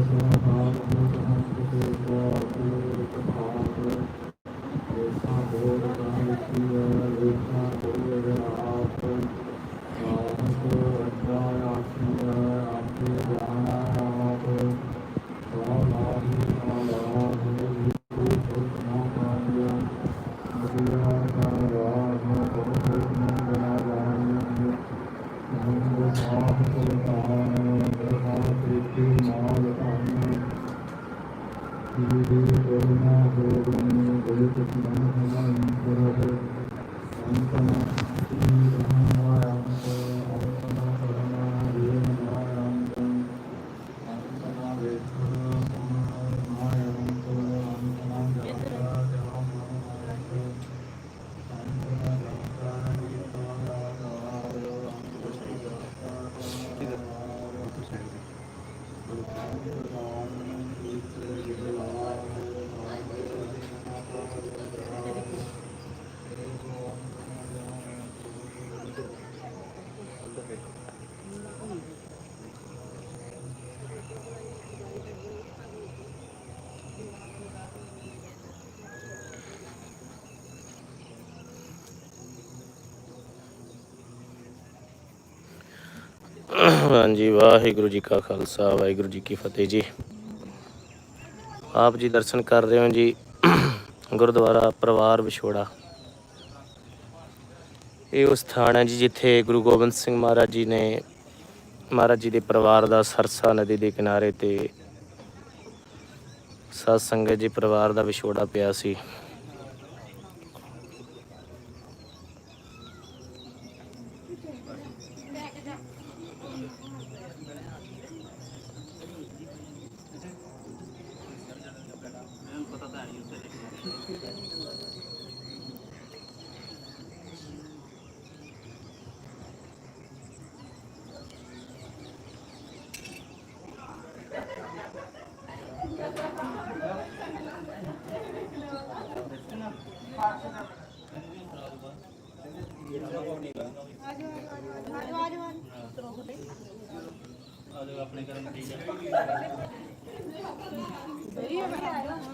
Thank you. ਹਾਂਜੀ, ਵਾਹਿਗੁਰੂ ਜੀ ਕਾ ਖਾਲਸਾ, ਵਾਹਿਗੁਰੂ ਜੀ ਕੀ ਫਤਿਹ ਜੀ। ਆਪ ਜੀ ਦਰਸ਼ਨ ਕਰ ਰਹੇ ਹੋ ਜੀ, ਗੁਰਦੁਆਰਾ ਪਰਿਵਾਰ ਵਿਛੋੜਾ। ਇਹ ਉਹ ਸਥਾਨ ਹੈ ਜੀ ਜਿੱਥੇ ਗੁਰੂ ਗੋਬਿੰਦ ਸਿੰਘ ਮਹਾਰਾਜ ਜੀ ਨੇ, ਮਹਾਰਾਜ ਜੀ ਦੇ ਪਰਿਵਾਰ ਦਾ ਸਰਸਾ ਨਦੀ ਦੇ ਕਿਨਾਰੇ ਤੇ ਸਤ ਸੰਗਤ ਜੀ, ਪਰਿਵਾਰ ਦਾ ਵਿਛੋੜਾ ਪਿਆ ਸੀ।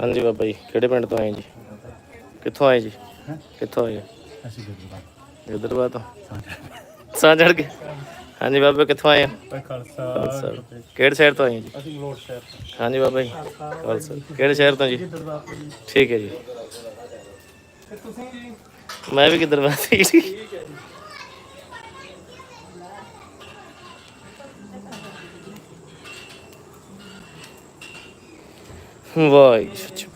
ਹਾਂਜੀ ਬਾਬਾ ਜੀ ਕਿਹੜੇ ਪਿੰਡ ਤੋਂ ਆਏ ਜੀ? ਕਿੱਥੋਂ ਆਏ ਜੀ? ਕਿੱਥੋਂ ਆਏ ਅਸੀਂ ਗੁਰਦੁਆਰਾ। ਤੋਂ? ਸਾਂ ਚੜ ਕੇ ਹਾਂਜੀ ਬਾਬਾ ਕਿੱਥੋਂ ਆਏ ਭਾਈ ਖਾਲਸਾ। ਕਿਹੜੇ ਸ਼ਹਿਰ ਤੋਂ ਆਏ ਜੀ? ਅਸੀਂ ਮਲੋਟ ਸ਼ਹਿਰ ਹਾਂਜੀ ਬਾਬਾ ਜੀ ਖਾਲਸਾ। ਕਿਹੜੇ ਸ਼ਹਿਰ ਤੋਂ ਜੀ? ਠੀਕ ਹੈ ਜੀ। ਤੇ ਤੁਸੀਂ ਜੀ ਮੈਂ ਵੀ ਗਿੱਦੜਵਾ ਸੀ ਜੀ ਵਾਹਿਗੁਰੂ ਸੱਚੇ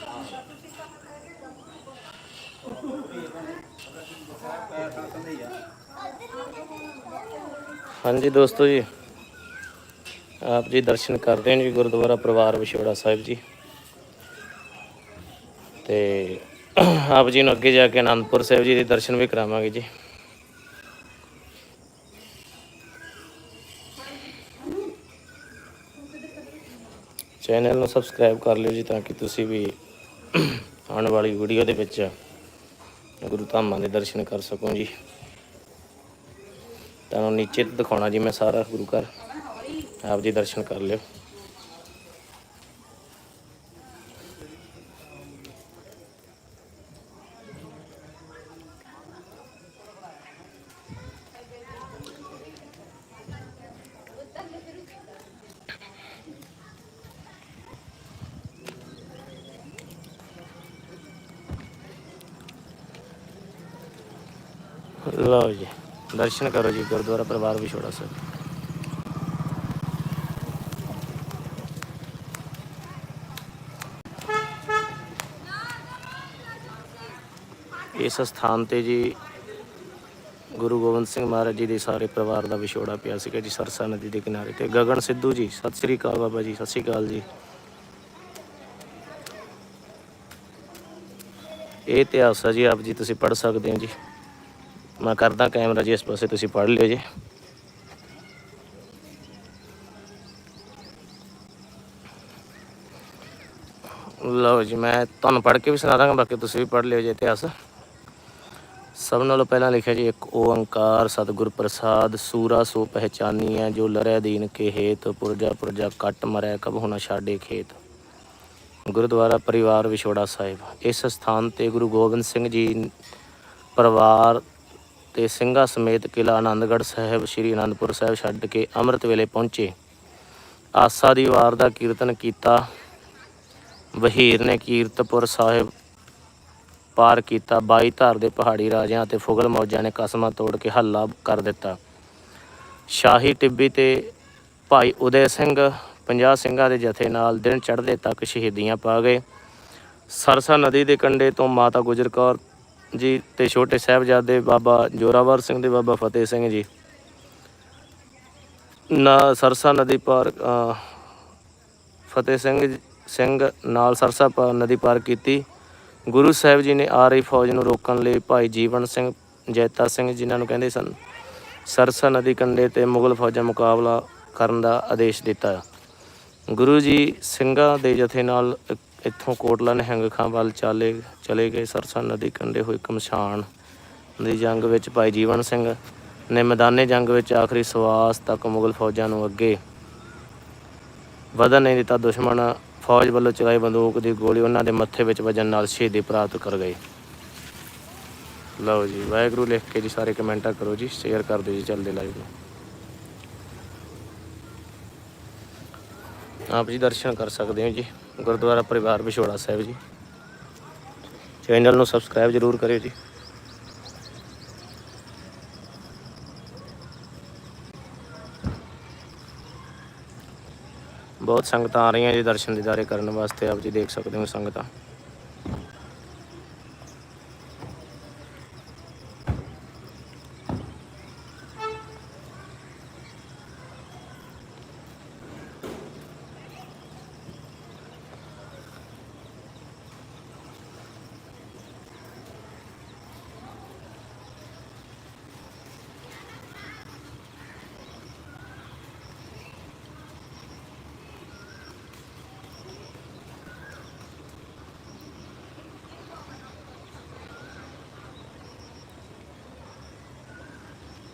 ਪਾਤਸ਼ਾਹ। ਹਾਂਜੀ ਦੋਸਤੋ ਜੀ, ਆਪ ਜੀ ਦਰਸ਼ਨ ਕਰਦੇ ਨੇ ਜੀ ਗੁਰਦੁਆਰਾ ਪਰਿਵਾਰ ਵਿਛੋੜਾ ਸਾਹਿਬ ਜੀ। ਤੇ ਆਪ ਜੀ ਨੂੰ ਅੱਗੇ ਜਾ ਕੇ ਆਨੰਦਪੁਰ ਸਾਹਿਬ ਜੀ ਦੇ ਦਰਸ਼ਨ ਵੀ ਕਰਾਵਾਂਗੇ ਜੀ। ਚੈਨਲ ਨੂੰ ਸਬਸਕ੍ਰਾਈਬ ਕਰ ਲਿਓ ਜੀ ਤਾਂ ਕਿ ਤੁਸੀਂ ਵੀ ਆਉਣ ਵਾਲੀ ਵੀਡੀਓ ਦੇ ਵਿੱਚ ਗੁਰੂ ਧਾਮਾਂ ਦੇ ਦਰਸ਼ਨ ਕਰ ਸਕੋ ਜੀ। ਤੁਹਾਨੂੰ ਨੀਚੇ ਦਿਖਾਉਣਾ ਜੀ ਮੈਂ ਸਾਰਾ ਗੁਰੂ ਘਰ। ਆਪ ਜੀ ਦਰਸ਼ਨ ਕਰ ਲਿਓ। ਲਓ ਜੀ, ਦਰਸ਼ਨ ਕਰੋ ਜੀ, ਗੁਰਦੁਆਰਾ ਪਰਿਵਾਰ ਵਿਛੋੜਾ ਸਾਹਿਬ। ਇਸ ਸਥਾਨ ਤੇ ਜੀ ਗੁਰੂ ਗੋਬਿੰਦ ਸਿੰਘ ਮਹਾਰਾਜ ਜੀ ਦੇ ਸਾਰੇ ਪਰਿਵਾਰ ਦਾ ਵਿਛੋੜਾ ਪਿਆ ਸੀਗਾ ਜੀ, ਸਰਸਾ ਨਦੀ ਦੇ ਕਿਨਾਰੇ ਤੇ। ਗਗਨ ਸਿੱਧੂ ਜੀ, ਸਤਿ ਸ੍ਰੀ ਅਕਾਲ ਬਾਬਾ ਜੀ, ਸਤਿ ਸ੍ਰੀ ਅਕਾਲ ਜੀ। ਇਹ ਇਤਿਹਾਸ ਹੈ ਜੀ, ਆਪ ਜੀ ਤੁਸੀਂ ਪੜ੍ਹ ਸਕਦੇ ਹੋ ਜੀ। ਮੈਂ ਕਰਦਾ ਕੈਮਰਾ ਜੀ ਇਸ ਪਾਸੇ ਤੁਸੀਂ ਪੜ੍ਹ ਲਿਓ ਜੀ। ਲਓ ਜੀ, ਮੈਂ ਤੁਹਾਨੂੰ ਪੜ੍ਹ ਕੇ ਵੀ ਸੁਣਾ ਦਾਂਗਾ, ਬਾਕੀ ਤੁਸੀਂ ਵੀ ਪੜ੍ਹ ਲਿਓ ਜੀ ਇਤਿਹਾਸ। ਸਭ ਨਾਲੋਂ ਪਹਿਲਾਂ ਲਿਖਿਆ ਜੀ, ਇੱਕ ਓੰਕਾਰ ਸਤਿਗੁਰ ਪ੍ਰਸਾਦ, ਸੂਰਾ ਸੋ ਪਹਿਚਾਨੀ ਹੈ ਜੋ ਲਰੈ ਦੀਨ ਕੇ ਹੇਤ, ਪੁਰਜਾ ਪੁਰਜਾ ਕੱਟ ਮਰੈ, ਕਬ ਹੋਣਾ ਛਾੜੇ ਖੇਤ। ਗੁਰਦੁਆਰਾ ਪਰਿਵਾਰ ਵਿਛੋੜਾ ਸਾਹਿਬ। ਇਸ ਸਥਾਨ ਤੇ ਗੁਰੂ ਗੋਬਿੰਦ ਸਿੰਘ ਜੀ ਪਰਿਵਾਰ ਤੇ ਸਿੰਘਾਂ ਸਮੇਤ ਕਿਲਾ ਆਨੰਦਗੜ੍ਹ ਸਾਹਿਬ, ਸ੍ਰੀ ਅਨੰਦਪੁਰ ਸਾਹਿਬ ਛੱਡ ਕੇ ਅੰਮ੍ਰਿਤ ਵੇਲੇ ਪਹੁੰਚੇ। ਆਸਾ ਦੀ ਵਾਰ ਦਾ ਕੀਰਤਨ ਕੀਤਾ। ਵਹੀਰ ਨੇ ਕੀਰਤਪੁਰ ਸਾਹਿਬ ਪਾਰ ਕੀਤਾ। 22 ਧਾਰ ਦੇ ਪਹਾੜੀ ਰਾਜਿਆਂ ਅਤੇ ਫੁਗਲ ਮੌਜਾਂ ਨੇ ਕਸਮਾਂ ਤੋੜ ਕੇ ਹੱਲਾ ਕਰ ਦਿੱਤਾ। ਸ਼ਾਹੀ ਟਿੱਬੀ ਤੇ ਭਾਈ ਉਦੈ ਸਿੰਘ 50 ਸਿੰਘਾਂ ਦੇ ਜਥੇ ਨਾਲ ਦਿਨ ਚੜ੍ਹਦੇ ਤੱਕ ਸ਼ਹੀਦੀਆਂ ਪਾ ਗਏ। ਸਰਸਾ ਨਦੀ ਦੇ ਕੰਢੇ ਤੋਂ ਮਾਤਾ ਗੁਜਰ ਕੌਰ ਜੀ ਤੇ ਛੋਟੇ ਸਾਹਿਬਜ਼ਾਦੇ ਬਾਬਾ ਜੋਰਾਵਰ ਸਿੰਘ ਦੇ ਬਾਬਾ ਫਤਿਹ ਸਿੰਘ ਜੀ। ਨਾ ਸਰਸਾ ਨਦੀ ਪਾਰ ਫਤਿਹ ਸਿੰਘ ਸਿੰਘ ਨਾਲ ਸਰਸਾ ਪਾ- ਨਦੀ ਪਾਰ ਕੀਤੀ। ਗੁਰੂ ਸਾਹਿਬ ਜੀ ਨੇ ਆ ਰਹੀ ਫੌਜ ਨੂੰ ਰੋਕਣ ਲਈ ਭਾਈ ਜੀਵਨ ਸਿੰਘ, ਜੈਤਾ ਸਿੰਘ ਜਿਨ੍ਹਾਂ ਨੂੰ ਕਹਿੰਦੇ ਸਨ, ਸਰਸਾ ਨਦੀ ਕੰਢੇ ਤੇ ਮੁਗਲ ਫੌਜਾਂ ਮੁਕਾਬਲਾ ਕਰਨ ਦਾ ਆਦੇਸ਼ ਦਿੱਤਾ। ਗੁਰੂ ਜੀ ਸਿੰਘਾਂ ਦੇ ਜਥੇ ਨਾਲ ਇੱਥੋਂ ਕੋਟਲਾ ਨਿਹੰਗ ਖਾਂ ਵੱਲ ਚਾਲੇ, ਚਲੇ ਗਏ ਸਰਸਾ ਨਦੀ, ਕੰਢੇ ਹੋਈ ਕਮਸ਼ਾਨ ਦੀ ਜੰਗ ਵਿੱਚ ਭਾਈ ਜੀਵਨ ਸਿੰਘ ਨੇ ਮੈਦਾਨੇ ਜੰਗ ਵਿੱਚ ਆਖਰੀ ਸਵਾਸ ਤੱਕ ਮੁਗਲ ਫੌਜਾਂ ਨੂੰ ਅੱਗੇ ਵਧਣ ਨਹੀਂ ਦਿੱਤਾ। ਦੁਸ਼ਮਣ ਫੌਜ ਵੱਲੋਂ ਚਲਾਈ ਬੰਦੂਕ ਦੀ ਗੋਲੀ ਉਹਨਾਂ ਦੇ ਮੱਥੇ ਵਿੱਚ ਵੱਜਣ ਨਾਲ ਸ਼ਹੀਦੀ ਪ੍ਰਾਪਤ ਕਰ ਗਏ। ਲਓ ਜੀ, ਵਾਹਿਗੁਰੂ ਲਿਖ ਕੇ ਜੀ ਸਾਰੇ ਕਮੈਂਟਾਂ ਕਰੋ ਜੀ, ਸ਼ੇਅਰ ਕਰ ਦਿਓ ਜੀ ਚੱਲਦੇ ਲਾਈਵ ਨੂੰ। ਆਪ ਜੀ ਦਰਸ਼ਨ ਕਰ ਸਕਦੇ ਹੋ ਜੀ। ਗੁਰਦੁਆਰਾ ਪਰਿਵਾਰ ਵਿਛੋੜਾ ਸਾਹਿਬ ਜੀ। ਚੈਨਲ ਨੂੰ ਸਬਸਕ੍ਰਾਈਬ ਜ਼ਰੂਰ ਕਰਿਓ ਜੀ। ਬਹੁਤ ਸੰਗਤਾਂ ਆ ਰਹੀਆਂ ਜੀ ਦਰਸ਼ਨ ਦੀਦਾਰੇ ਕਰਨ ਵਾਸਤੇ, ਆਪ ਜੀ ਦੇਖ ਸਕਦੇ ਹੋ ਸੰਗਤਾਂ।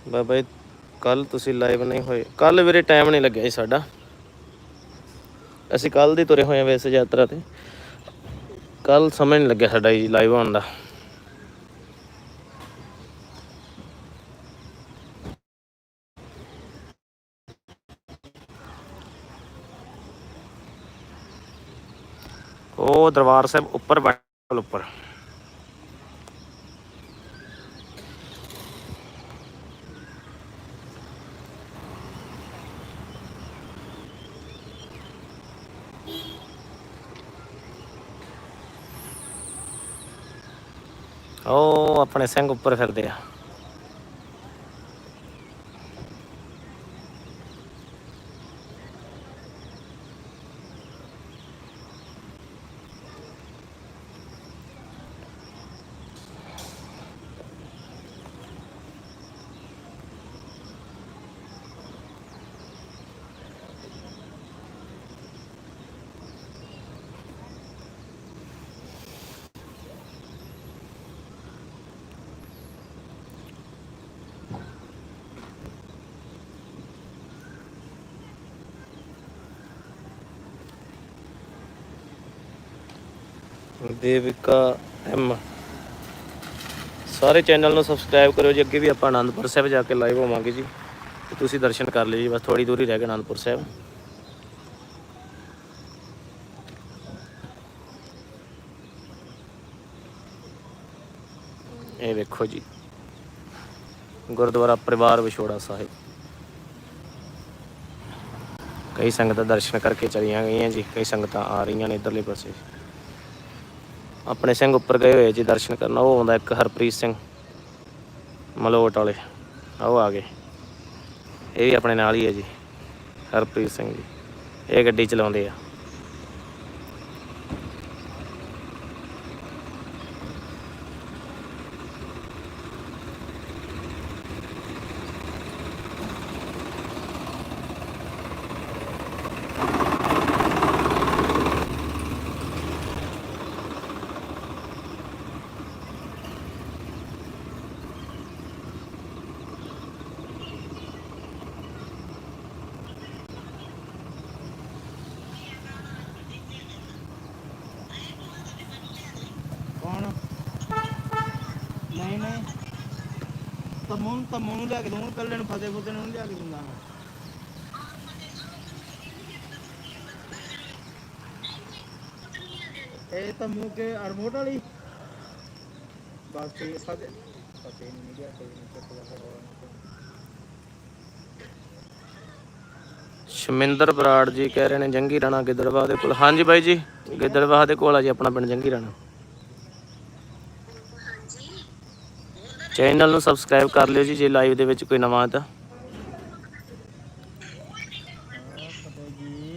ਬਾਬਾ ਜੀ ਕੱਲ ਤੁਸੀਂ ਲਾਈਵ ਨਹੀਂ ਹੋਏ। ਕੱਲ ਵੀਰੇ ਟਾਈਮ ਨਹੀਂ ਲੱਗਿਆ ਜੀ ਸਾਡਾ। ਅਸੀਂ ਕੱਲ ਦੀ ਤੁਰੇ ਹੋਏ ਆ ਵੈਸੇ ਯਾਤਰਾ ਤੇ। ਕੱਲ ਸਮਝ ਨਹੀਂ ਲੱਗਿਆ ਸਾਡਾ ਜੀ ਲਾਈਵ ਹੋਣ ਦਾ। ਉਹ ਦਰਬਾਰ ਸਾਹਿਬ ਉੱਪਰ ਬੈਠਲ ਉੱਪਰ। ਉਹ ਆਪਣੇ ਸਿੰਘ ਉੱਪਰ ਫਿਰਦੇ ਆ। ਦੇਵਿਕਾ ਐਮ। ਸਾਰੇ ਚੈਨਲ ਨੂੰ ਸਬਸਕ੍ਰਾਈਬ ਕਰਿਓ ਜੀ, ਅੱਗੇ ਵੀ ਆਪਾਂ ਆਨੰਦਪੁਰ ਸਾਹਿਬ ਜਾ ਕੇ ਲਾਈਵ ਹੋਵਾਂਗੇ ਜੀ। ਤੁਸੀਂ ਦਰਸ਼ਨ ਕਰ ਲਿਓ ਜੀ, ਬਸ ਥੋੜੀ ਦੂਰ ਹੀ ਰਹਿ ਗਏ ਆਨੰਦਪੁਰ ਸਾਹਿਬ। ਇਹ ਵੇਖੋ ਜੀ, ਗੁਰਦੁਆਰਾ ਪਰਿਵਾਰ ਵਿਛੋੜਾ ਸਾਹਿਬ। ਕਈ ਸੰਗਤਾਂ ਦਰਸ਼ਨ ਕਰਕੇ ਚਲੀਆਂ ਗਈਆਂ ਜੀ, ਕਈ ਸੰਗਤਾਂ ਆ ਰਹੀਆਂ ਨੇ ਇਧਰਲੇ ਪਾਸੇ। ਆਪਣੇ ਸਿੰਘ ਉੱਪਰ ਗਏ ਹੋਏ ਜੀ ਦਰਸ਼ਨ ਕਰਨ। ਉਹ ਆਉਂਦਾ ਇੱਕ ਹਰਪ੍ਰੀਤ ਸਿੰਘ ਮਲੋਟ ਵਾਲੇ। ਉਹ ਆ ਗਏ। ਇਹ ਵੀ ਆਪਣੇ ਨਾਲ ਹੀ ਹੈ ਜੀ, ਹਰਪ੍ਰੀਤ ਸਿੰਘ ਜੀ। ਇਹ ਗੱਡੀ ਚਲਾਉਂਦੇ ਆ ਕੌਣ ਨਹੀਂ ਨਹੀਂ ਤਮੂਨ ਤਮੂਨ ਲਿਆ ਕੇ ਦੂੰ ਕੱਲੇ ਨੂੰ ਫਤੇ ਫੁੱਤੇ ਨੂੰ ਲਿਆ ਕੇ ਦਿੰਦਾ ਮੈਂ। ਇਹ ਤਮੂ ਕੇ ਅਰਮੋਟ ਵਾਲੀ। ਬਸ ਤੇ ਸਾਡੇ ਫਤੇ ਨਹੀਂ ਗਿਆ ਕੋਈ ਨਹੀਂ ਚੱਕਦਾ ਸ਼ਮਿੰਦਰ ਬਰਾੜ ਜੀ ਕਹਿ ਰਹੇ ਨੇ ਜੰਗੀ ਰਾਣਾ ਗਿੱਦੜਵਾਹ ਦੇ ਕੋਲ। ਹਾਂਜੀ ਬਾਈ ਜੀ, ਗਿੱਦੜਵਾਹ ਦੇ ਕੋਲ ਆ ਜੀ, ਆਪਣਾ ਪਿੰਡ ਜੰਗੀ ਰਾਣਾ। ਚੈਨਲ ਨੂੰ ਸਬਸਕ੍ਰਾਈਬ ਕਰ ਲਿਓ ਜੀ ਜੇ ਲਾਈਵ ਦੇ ਵਿੱਚ ਕੋਈ ਨਵਾਂ ਤਾਂ।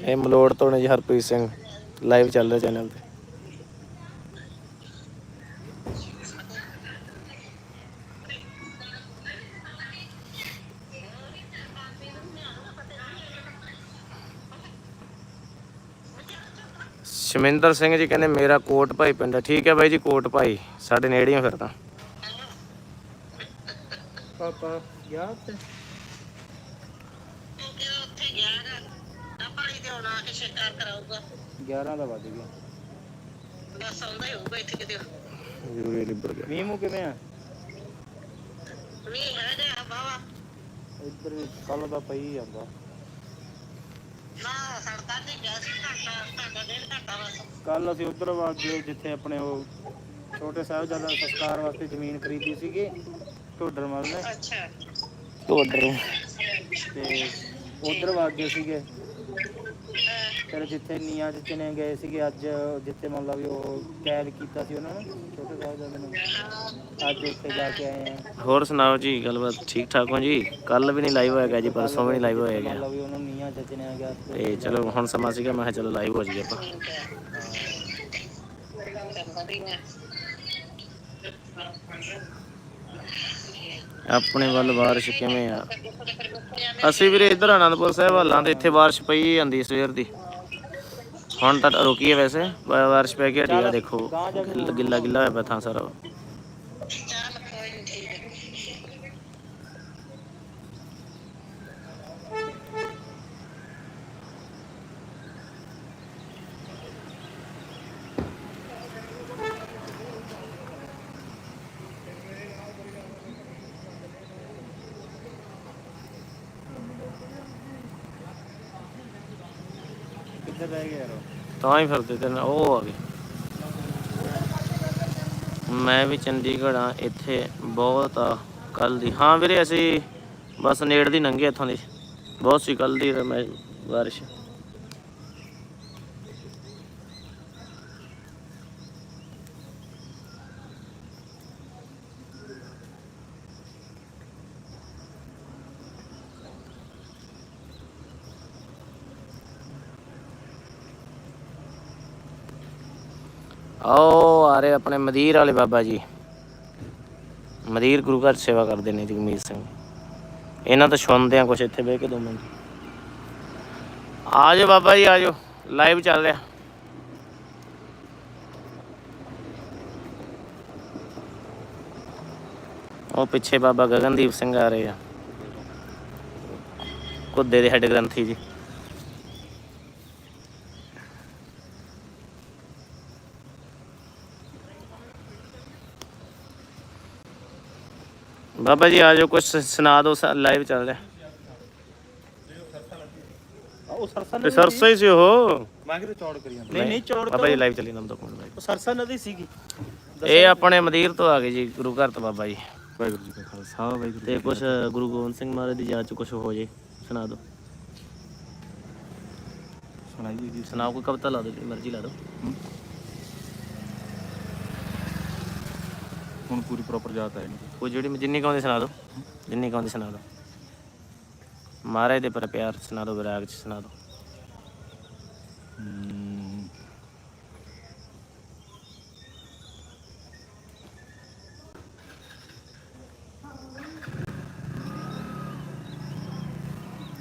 ਇਹ ਮਲੋੜ ਤੋਂ ਨੇ ਜੀ ਹਰਪ੍ਰੀਤ ਸਿੰਘ ਲਾਈਵ ਚੱਲ ਰਿਹਾ ਚੈਨਲ ਤੇ। ਸ਼ਮਿੰਦਰ ਸਿੰਘ ਜੀ ਕਹਿੰਦੇ ਮੇਰਾ ਕੋਟ ਭਾਈ ਪਿੰਡ ਠੀਕ ਹੈ ਬਾਈ ਜੀ ਕੋਟ ਭਾਈ ਸਾਡੇ ਨੇੜੇ ਹੀ ਫਿਰ ਤਾਂ। ਪਾਪਾ ਗਿਆ ਤੇ ਉੱਥੇ ਗਿਆ ਨਾ ਪਾਣੀ ਤੇ ਆਉਣਾ ਕਿ ਸ਼ਿਕਾਰ ਕਰਾਊਗਾ। 11 ਦਾ ਵੱਜ ਗਿਆ। ਬਸ ਆਉਂਦਾ ਹੀ ਹੋਊਗਾ ਇੱਥੇ ਕਿਤੇ। ਜ਼ਰੂਰੀ ਲਿਬੜ ਗਿਆ। ਮੂੰਹ ਕਿਵੇਂ ਆ? ਵੀ ਹੈ ਜੇ ਬਾਵਾ ਇੱਧਰ ਕੱਲ ਦਾ ਪਈ ਜਾਂਦਾ। ਨਾ ਸੜਕਾਂ ਤੇ ਗਿਆ ਸੀ ਘੰਟਾ ਘੰਟਾ ਡੇਢ ਘੰਟਾ ਬਸ। ਕੱਲ ਅਸੀਂ ਉਧਰ ਵਾਗੇ ਜਿੱਥੇ ਆਪਣੇ ਉਹ ਛੋਟੇ ਸਾਹਿਬਜ਼ਾਦਾ ਸੰਸਕਾਰ ਵਾਸਤੇ ਜ਼ਮੀਨ ਖਰੀਦੀ ਸੀਗੀ। ਢੋਡਰ ਮਲ ਨੇ ਅੱਛਾ। ਟੋਡਰ ਤੇ ਉਧਰ ਵਾਗੇ ਸੀਗੇ। ਫਿਰ ਜਿੱਥੇ ਨੀਆਂ ਚ ਚਨੇ ਗਏ ਸੀਗੇ ਅੱਜ ਜਿੱਥੇ ਮੰਨ ਲਾ ਵੀ ਉਹ ਕੈਦ ਕੀਤਾ ਸੀ ਉਹਨਾਂ ਨੂੰ ਛੋਟੇ ਸਾਹਿਬਜ਼ਾਦੇ ਨੂੰ। ਅੱਜ ਉੱਥੇ ਜਾ ਕੇ ਆਏ ਆ। ਹੋਰ ਸੁਣਾਓ ਜੀ ਗੱਲਬਾਤ ਠੀਕ ਠਾਕ ਹੋ ਜੀ? ਕੱਲ ਵੀ ਨਹੀਂ ਲਾਈਵ ਹੋਇਆ ਗਿਆ ਜੀ ਪਰਸੋਂ ਵੀ ਨਹੀਂ ਲਾਈਵ ਹੋਇਆ ਮੰਨ ਗਿਆ ਲਾ ਵੀ ਉਹਨਾਂ ਨੀਆਂ ਚ ਚਨੇ ਗਿਆ। ਤੇ ਚਲੋ ਹੁਣ ਸਮਾਂ ਸੀਗਾ ਮੈਂ ਕਿਹਾ ਚਲੋ ਲਾਈਵ ਹੋ ਜਾਈਏ ਆਪਾਂ। ਮੈਂ ਆਪਣੇ ਵੱਲ ਬਾਰਿਸ਼ ਕਿਵੇਂ ਆ? ਅਸੀਂ ਵੀਰੇ ਇੱਧਰ ਆਨੰਦਪੁਰ ਸਾਹਿਬ ਹਾਲਾਂ ਤੇ ਇੱਥੇ ਬਾਰਿਸ਼ ਪਈ ਜਾਂਦੀ ਸਵੇਰ ਦੀ। ਹੁਣ ਤਾਂ ਰੁਕੀ ਹੈ ਵੈਸੇ ਬਾਰਿਸ਼ ਪੈ ਕੇ ਹਟੀ ਆ, ਦੇਖੋ। ਗਿੱਲਾ ਗਿੱਲਾ ਹੋਇਆ ਪਿਆ ਥਾਂ ਸਾਰਾ। ਕਿੱਧਰ ਰਹਿ ਗਏ ਯਾਰ ਤਾਂ ਹੀ ਫਿਰਦੇ ਤੇ ਨਾ ਉਹ ਆ ਗਏ। ਮੈਂ ਵੀ ਚੰਡੀਗੜ੍ਹ ਆ ਇੱਥੇ ਬਹੁਤ ਆ ਕੱਲ ਦੀ। ਹਾਂ ਵੀਰੇ, ਅਸੀਂ ਬਸ ਨੇੜ ਦੀ ਲੰਘੇ ਇੱਥੋਂ ਦੀ। ਬਹੁਤ ਸੀ ਕੱਲ ਦੀ ਮੈਂ ਬਾਰਿਸ਼। ਆਓ ਆਪਣੇ ਮਦੀਰ ਵਾਲੇ ਬਾਬਾ ਜੀ। ਮਦੀਰ ਗੁਰੂ ਘਰ ਸੇਵਾ ਕਰਦੇ ਨੇ ਜਗਮੀਤ ਸਿੰਘ। ਇਹਨਾਂ ਤੋਂ ਸੁਣਦੇ ਆ ਕੁਛ ਇੱਥੇ ਬਹਿ ਕੇ ਦੋ ਮਿੰਟ। ਆ ਜਾਓ ਬਾਬਾ ਜੀ, ਆ ਜਾਓ। ਲਾਈਵ ਚੱਲ ਰਿਹਾ। ਉਹ ਪਿੱਛੇ ਬਾਬਾ ਗਗਨਦੀਪ ਸਿੰਘ ਆ ਰਹੇ ਆ। ਕੁੱਦੇ ਦੇ ਹੈਡ ਗ੍ਰੰਥੀ ਜੀ। ਬਾਬਾ ਜੀ ਆ ਜਾਓ ਕੁਝ ਸੁਣਾ ਦਿਓ ਲਾਈਵ ਚੱਲ ਰਿਹਾ। ਉਹ ਸਰਸਾ ਤੇ ਸਰਸਾ ਹੀ ਸੀ ਉਹ। ਮੈਂ ਕਿਤੇ ਚੌੜ ਕਰੀ ਜਾਂਦਾ। ਨਹੀਂ ਨਹੀਂ ਚੌੜ ਬਾਬਾ ਜੀ ਲਾਈਵ ਚੱਲੀ ਨਾ ਦੋ ਮਿੰਟ। ਉਹ ਸਰਸਾ ਨਦੀ ਸੀਗੀ। ਇਹ ਆਪਣੇ ਮਦੀਰ ਤੋਂ ਆ ਗਏ ਜੀ ਗੁਰੂ ਘਰ ਤੋਂ ਬਾਬਾ ਜੀ। ਵਾਹਿਗੁਰੂ ਜੀ ਕਾ ਖਾਲਸਾ ਵਾਹਿਗੁਰੂ ਤੇ ਕੁਝ ਗੁਰੂ ਗੋਬਿੰਦ ਸਿੰਘ ਮਹਾਰਾਜ ਦੀ ਯਾਦ ਚ ਕੁਝ ਹੋ ਜੇ ਸੁਣਾ ਦਿਓ। ਸੁਣਾਈਏ ਜੀ ਸੁਣਾਓ ਕੋਈ ਕਵਿਤਾ ਲਾ ਦਿਓ ਜਿਹੜੀ ਮਰਜ਼ੀ ਲਾ ਦਿਓ। ਹੁਣ ਪੂਰੀ ਪ੍ਰੋਪਰ ਯਾਦ ਆਈ ਕੋਈ ਜਿਹੜੀ ਜਿੰਨੀ ਕਹੋਂਦੇ ਸੁਣਾ ਦਿਓ ਜਿੰਨੀ ਕਹੋਂਦੇ ਸੁਣਾ ਦਿਓ ਮਹਾਰਾਜ ਦੇ ਪਰ ਪਿਆਰ ਸੁਣਾ ਦਿਓ ਵਿਰਾਗ ਚ ਸੁਣਾ ਦਿਓ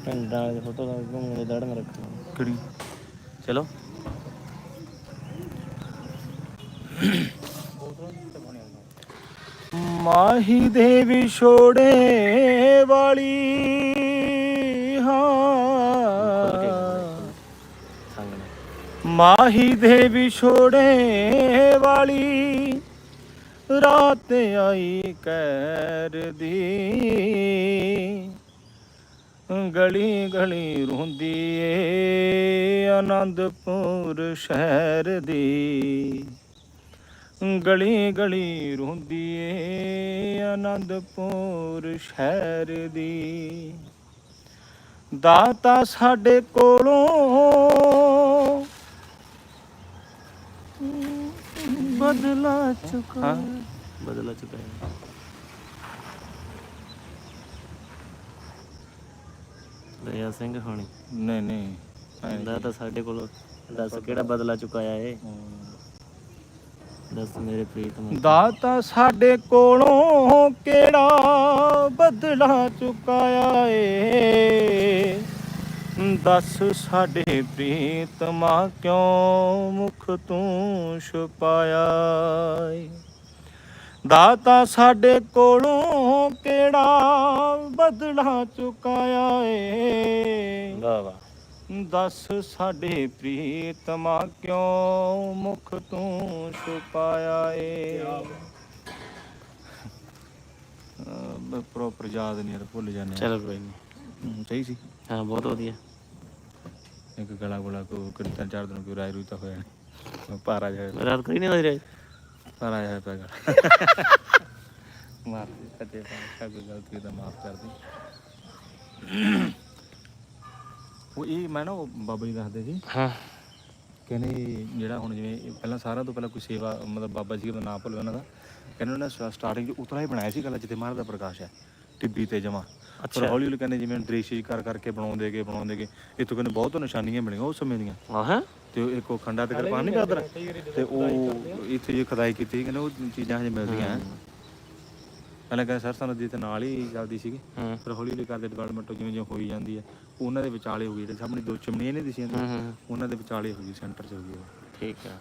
ਪਿੰਡਾਂ ਵਾਲੇ ਫੋਟੋ ਲਾ ਕੇ ਘੁੰਮਣੇ ਦੜਨ ਰੱਖਣਾ। ਕਿਹੜੀ? ਚਲੋ। ਮਾਹੀ ਦੇ ਵਿਛੋੜੇ ਵਾਲੀ, ਹਾਂ। ਮਾਹੀ ਦੇ ਵਿਛੋੜੇ ਵਾਲੀ, ਰਾਤ ਆਈ ਕਹਿਰ ਦੀ। ਗਲੀ ਗਲੀ ਰੋਂਦੀ ਏ ਆਨੰਦਪੁਰ ਸ਼ਹਿਰ ਦੀ। ਗਲੀ ਗਲੀ ਰੋਂਦੀ ਏ ਆਨੰਦਪੁਰ ਸ਼ਹਿਰ ਦੀ। ਦਾਤਾ ਸਾਡੇ ਕੋਲੋਂ ਬਦਲਾ ਚੁਕਾ। ਬਦਲਾ ਚੁੱਕਾ ਹੈ ਦਇਆ ਸਿੰਘ ਹੋਣੀ। ਨਹੀਂ ਨਹੀਂ ਕਹਿੰਦਾ ਤਾਂ ਸਾਡੇ ਕੋਲ ਦੱਸ ਕਿਹੜਾ ਬਦਲਾ ਚੁਕਾਇਆ ਏ ਦੱਸ ਮੇਰੇ ਪ੍ਰੀਤਮ ਦਾਤਾ ਸਾਡੇ ਕੋਲੋਂ ਕਿਹੜਾ ਬਦਲਾ ਚੁਕਾਇਆ ਏ? ਦੱਸ ਸਾਡੇ ਪ੍ਰੀਤਮਾ ਕਿਉਂ ਮੁਖ ਤੂੰ ਛੁਪਾਇਆ ਏ? ਦਾਤਾ ਸਾਡੇ ਕੋਲੋਂ ਕਿਹੜਾ ਬਦਲਾ ਚੁਕਾਇਆ ਏ? ਵਾਹ ਵਾਹ। ਦੱਸ ਸਾਡੇ ਪ੍ਰੀਤਮਾ ਕਿਉਂ ਮੁਖ ਤੂੰ ਛੁਪਾਇਆ ਏ? ਪ੍ਰੋਪਰ ਯਾਦ ਨਹੀਂ ਆ ਭੁੱਲ ਜਾਂਦੇ ਆ। ਚਲੋ ਕੋਈ ਨਹੀਂ। ਹਮ, ਸਹੀ ਸੀ। ਹਾਂ ਬਹੁਤ ਵਧੀਆ। ਇੱਕ ਗਲਾ ਗੁਲਾ ਕੋ ਕਿਤੇ ਤਿੰਨ ਚਾਰ ਦਿਨ ਕੋਈ ਰਾਇ ਰੂਈ ਤਾਂ ਹੋਇਆ ਨਹੀਂ ਪਾਰਾ ਜਾਏ ਰਾਤ ਕਰੀ ਨਹੀਂ ਵਜ ਪਾਰਾ ਜਾਏ ਪਿਆ ਗਲਾ। ਮਾਰ ਦੇ ਸੱਚੇ ਪਾਸ਼ਾ ਕੋਈ ਗਲਤੀ ਤਾਂ ਮਾਫ ਕਰ ਦੇ। ਉਹ ਇਹ ਮੈਂ ਨਾ ਉਹ ਬਾਬਾ ਜੀ ਦੱਸਦੇ ਸੀ। ਹਾਂ। ਕਹਿੰਦੇ ਜਿਹੜਾ ਹੁਣ ਜਿਵੇਂ ਇਹ ਪਹਿਲਾਂ ਸਾਰਿਆਂ ਤੋਂ ਪਹਿਲਾਂ ਕੋਈ ਸੇਵਾ ਮਤਲਬ ਬਾਬਾ ਜੀ ਦਾ ਨਾਮ ਭੁੱਲ ਉਹਨਾਂ ਦਾ ਕਹਿੰਦੇ ਉਹਨਾਂ ਨੇ ਸਟਾਰਟਿੰਗ 'ਚ ਉਤਰਾ ਹੀ ਬਣਾਇਆ ਸੀ ਗੱਲ ਜਿੱਥੇ ਮਹਾਰਾਜ ਦਾ ਪ੍ਰਕਾਸ਼ ਹੈ ਟਿੱਬੀ ਤੇ ਜਮਾ। ਪਰ ਅੱਛਾ। ਹੌਲੀ ਹੌਲੀ ਕਹਿੰਦੇ ਜਿਵੇਂ ਦ੍ਰਿਸ਼ ਜੀ ਕਰ ਕਰਕੇ ਬਣਾਉਂਦੇ ਗਏ ਬਣਾਉਂਦੇ ਗਏ ਇੱਥੋਂ ਕਹਿੰਦੇ ਬਹੁਤ ਨਿਸ਼ਾਨੀਆਂ ਮਿਲੀਆਂ ਉਸ ਸਮੇਂ ਦੀਆਂ। ਹਾਂ ਹੈ। ਤੇ ਉਹ ਇੱਕ ਉਹ ਖੰਡਾ ਤੇ ਕਿਰਪਾਨ ਨਹੀਂ ਕਰਦਾ ਤੇ ਉਹ ਇੱਥੇ ਜੇ ਖੁਦਾਈ ਕੀਤੀ ਕਹਿੰਦੇ ਉਹ ਚੀਜ਼ਾਂ ਹਜੇ ਮਿਲਦੀਆਂ। ਹੈ। ਪਹਿਲਾਂ ਕਹਿੰਦੇ ਸਰਸਾ ਨਦੀ ਤੇ ਨਾਲ ਹੀ ਚੱਲਦੀ ਸੀਗੀ। ਫਿਰ ਹੌਲੀ ਹੌਲੀ ਕਰਦੇ ਡਿਵੈਲਪਮੈਂਟ ਜਿਵੇਂ ਜਿਵੇਂ ਹੋਈ ਜਾਂਦੀ ਹੈ ਉਹਨਾਂ ਦੇ ਵਿਚਾਲੇ ਹੋ ਗਈ ਜਿਹੜੇ ਸਾਹਮਣੇ ਦੋ ਚਿਮਨੀਆਂ ਨਹੀਂ ਦਿਸੀਆਂ ਉਹਨਾਂ ਦੇ ਵਿਚਾਲੇ ਹੋ ਗਈ ਸੈਂਟਰ 'ਚ ਹੋ ਗਈ ਠੀਕ ਆ।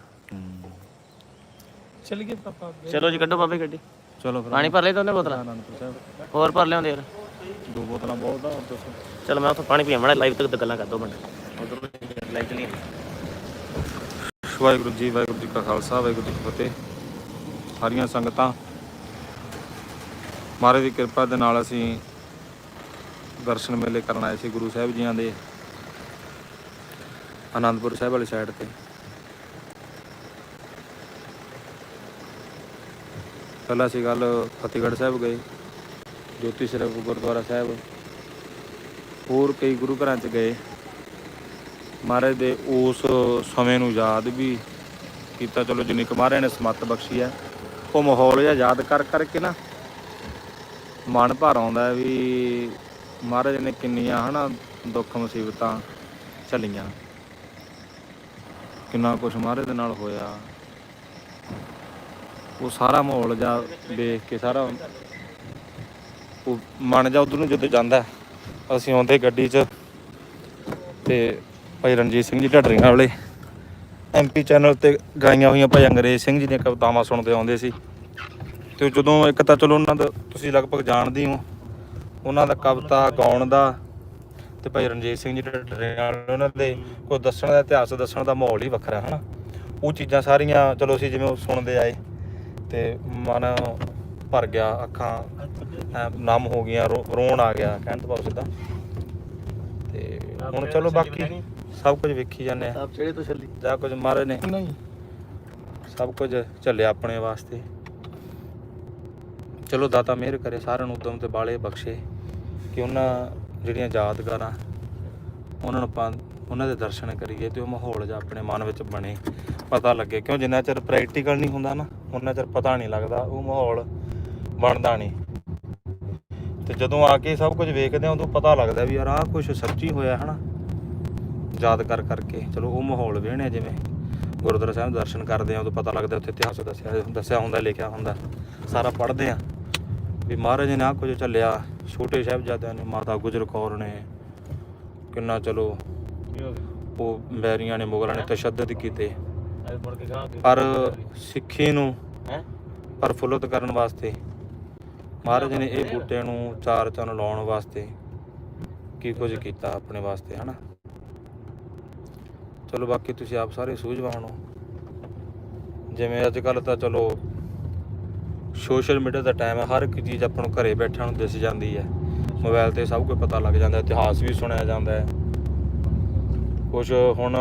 ਚੱਲ ਗਏ ਪਾਪਾ ਚਲੋ ਜੀ ਕੱਢੋ ਬਾਬੇ ਗੱਡੀ। ਚਲੋ ਫਿਰ। ਪਾਣੀ ਭਰ ਲਈ ਦੋਨੇ ਬੋਤਲਾਂ? ਹੋਰ ਭਰ ਲਿਆਉਂਦੇ ਯਾਰ ਦੋ ਬੋਤਲਾਂ ਬਹੁਤ ਆ ਦੱਸੋ। ਚਲ ਮੈਂ ਉੱਥੋਂ ਪਾਣੀ ਪੀਵਾਂ ਮੜਾ ਲਾਈਵ ਤੱਕ ਗੱਲਾਂ ਕਰ ਦੋ ਮਿੰਟ ਉਧਰ ਲਾਈਵ ਚਲੀ ਵਾਹਿਗੁਰੂ ਜੀ ਵਾਹਿਗੁਰੂ ਜੀ ਕਾ ਖਾਲਸਾ ਵਾਹਿਗੁਰੂ ਜੀ ਕੀ ਫਤਿਹ। ਸਾਰੀਆਂ ਸੰਗਤਾਂ। ਮਹਾਰਾਜ ਦੀ ਕਿਰਪਾ ਦੇ ਨਾਲ ਅਸੀਂ ਦਰਸ਼ਨ ਮੇਲੇ ਕਰਨ ਆਏ ਸੀ ਗੁਰੂ ਸਾਹਿਬ ਜੀਆਂ ਦੇ ਆਨੰਦਪੁਰ ਸਾਹਿਬ ਵਾਲੀ ਸਾਈਡ ਤੇ। ਪਹਿਲਾਂ ਅਸੀਂ ਗੱਲ ਫਤਿਹਗੜ੍ਹ ਸਾਹਿਬ ਗਏ, ਜੋਤੀ ਸਰੂਪ ਗੁਰਦੁਆਰਾ ਸਾਹਿਬ। ਹੋਰ ਕਈ ਗੁਰੂ ਘਰਾਂ 'ਚ ਗਏ। ਮਹਾਰਾਜ ਦੇ ਉਸ ਸਮੇਂ ਨੂੰ ਯਾਦ ਵੀ ਕੀਤਾ, ਚਲੋ ਜਿੰਨੀ ਕੁ ਮਹਾਰਾਜ ਨੇ ਸਮੱਤ ਬਖਸ਼ੀ ਹੈ, ਉਹ ਮਾਹੌਲ ਜਿਹਾ ਯਾਦ ਕਰ ਕਰਕੇ ਨਾ ਮਨ ਭਰ ਆਉਂਦਾ ਵੀ ਮਹਾਰਾਜ ਨੇ ਕਿੰਨੀਆਂ ਹਨਾ ਦੁੱਖ ਮੁਸੀਬਤਾਂ ਝੱਲੀਆਂ। ਕਿੰਨਾ ਕੁਝ ਮਹਾਰਾਜ ਦੇ ਨਾਲ ਹੋਇਆ। ਉਹ ਸਾਰਾ ਮਾਹੌਲ ਜਾ ਦੇਖ ਕੇ ਸਾਰਾ ਉਹ ਮਨ ਜਾ ਉਧਰ ਨੂੰ ਜਦੋਂ ਜਾਂਦਾ ਅਸੀਂ ਆਉਂਦੇ ਗੱਡੀ 'ਚ ਤੇ ਭਾਈ ਰਣਜੀਤ ਸਿੰਘ ਜੀ ਢੱਡਰੀਆਂ ਵਾਲੇ ਐਮਪੀ ਚੈਨਲ ਤੇ ਗਾਈਆਂ ਹੋਈਆਂ ਭਾਈ ਅੰਗਰੇਜ਼ ਸਿੰਘ ਜੀ ਦੀਆਂ ਕਵਿਤਾਵਾਂ ਸੁਣਦੇ ਆਉਂਦੇ ਸੀ। ਤੇ ਜਦੋਂ ਇੱਕ ਤਾਂ ਚਲੋ ਉਹਨਾਂ ਦਾ ਤੁਸੀਂ ਲਗਭਗ ਜਾਣਦੇ ਹੀ ਹੋ ਉਹਨਾਂ ਦਾ ਕਵਿਤਾ ਗਾਉਣ ਦਾ ਤੇ ਭਾਈ ਰਣਜੀਤ ਸਿੰਘ ਜੀ ਢੱਡਰੀਆਂ ਵਾਲੇ ਉਹਨਾਂ ਦੇ ਕੋਈ ਦੱਸਣ ਦਾ ਇਤਿਹਾਸ ਦੱਸਣ ਦਾ ਮਾਹੌਲ ਹੀ ਵੱਖਰਾ ਹਨਾ? ਉਹ ਚੀਜ਼ਾਂ ਸਾਰੀਆਂ ਚਲੋ ਅਸੀਂ ਜਿਵੇਂ ਸੁਣਦੇ ਆਏ ਤੇ ਮਨ ਭਰ ਗਿਆ ਅੱਖਾਂ ਨਮ ਹੋ ਗਈਆਂ ਰੋਣ ਆ ਗਿਆ ਕਹਿਣ ਤੋਂ ਸਿੱਧਾ। ਤੇ ਹੁਣ ਚਲੋ ਬਾਕੀ ਸਭ ਕੁਝ ਵੇਖੀ ਜਾਂਦੇ ਆ। ਤੋਂ ਚੱਲੀ ਜਾਂ ਕੁਝ ਮਹਾਰਾਜ ਨੇ। ਨਹੀਂ। ਸਭ ਕੁਝ ਝੱਲਿਆ ਆਪਣੇ ਵਾਸਤੇ। ਚਲੋ ਦਾਤਾ ਮਿਹਰ ਕਰੇ, ਸਾਰਿਆਂ ਨੂੰ ਉਦਮ ਤੇ ਬਾਲੇ ਬਖਸ਼ੇ ਕਿ ਉਹਨਾਂ ਜਿਹੜੀਆਂ ਯਾਦਗਾਰਾਂ, ਉਹਨਾਂ ਨੂੰ ਆਪਾਂ, ਉਹਨਾਂ ਦੇ ਦਰਸ਼ਨ ਕਰੀਏ ਤੇ ਉਹ ਮਾਹੌਲ ਜਿਹਾ ਆਪਣੇ ਮਨ ਵਿੱਚ ਬਣੇ, ਪਤਾ ਲੱਗੇ। ਕਿਉਂ ਜਿੰਨਾ ਚਿਰ ਪ੍ਰੈਕਟੀਕਲ ਨਹੀਂ ਹੁੰਦਾ ਨਾ, ਉਹਨਾਂ ਚਿਰ ਪਤਾ ਨਹੀਂ ਲੱਗਦਾ, ਉਹ ਮਾਹੌਲ ਬਣਦਾ ਨਹੀਂ। ਤੇ ਜਦੋਂ ਆ ਕੇ ਸਭ ਕੁਝ ਵੇਖਦੇ ਆ ਉਦੋਂ ਪਤਾ ਲੱਗਦਾ ਵੀ ਯਾਰ ਆਹ ਕੁਝ ਸੱਚੀ ਹੋਇਆ ਹਨਾ ਯਾਦ ਕਰ ਕਰਕੇ। ਚਲੋ ਉਹ ਮਾਹੌਲ ਵੇਹਣੇ ਜਿਵੇਂ ਗੁਰਦੁਆਰਾ ਸਾਹਿਬ ਦਰਸ਼ਨ ਕਰਦੇ ਆ ਉਦੋਂ ਪਤਾ ਲੱਗਦਾ ਉੱਥੇ ਇਤਿਹਾਸ ਦੱਸਿਆ ਦੱਸਿਆ ਹੁੰਦਾ, ਲਿਖਿਆ ਹੁੰਦਾ, ਸਾਰਾ ਪੜ੍ਹਦੇ ਆ ਵੀ ਮਹਾਰਾਜ ਨੇ ਆਹ ਕੁਝ ਚੱਲਿਆ ਛੋਟੇ ਸਾਹਿਬਜ਼ਾਦਿਆਂ ਨੇ ਮਾਤਾ ਗੁਜਰ ਕੌਰ ਨੇ। ਕਿੰਨਾ ਚਲੋ ਉਹ ਬੈਰੀਆਂ ਨੇ ਮੁਗਲਾਂ ਨੇ ਤਸ਼ੱਦਦ ਕੀਤੇ। ਪਰ ਸਿੱਖੀ ਨੂੰ ਪ੍ਰਫੁੱਲਤ ਕਰਨ ਵਾਸਤੇ ਮਹਾਰਾਜ ਨੇ ਇਹ ਬੂਟੇ ਨੂੰ ਚਾਰ ਚੰਨ ਲਾਉਣ ਵਾਸਤੇ ਕੀ ਕੁਝ ਕੀਤਾ ਆਪਣੇ ਵਾਸਤੇ ਹਨਾ? ਚਲੋ ਬਾਕੀ ਤੁਸੀਂ ਆਪ ਸਾਰੇ ਸੂਝਵਾਨ ਹੋ। ਜਿਵੇਂ ਅੱਜ ਕੱਲ ਤਾਂ ਚਲੋ ਸੋਸ਼ਲ ਮੀਡੀਆ ਦਾ ਟਾਈਮ ਹੈ, ਹਰ ਇੱਕ ਚੀਜ਼ ਆਪਾਂ ਨੂੰ ਘਰੇ ਬੈਠਿਆਂ ਨੂੰ ਦਿਸ ਜਾਂਦੀ ਹੈ। ਮੋਬਾਈਲ ਤੇ ਸਭ ਕੁਝ ਪਤਾ ਲੱਗ ਜਾਂਦਾ, ਇਤਿਹਾਸ ਵੀ ਸੁਣਿਆ ਜਾਂਦਾ ਹੈ। ਕੁਝ ਹੁਣ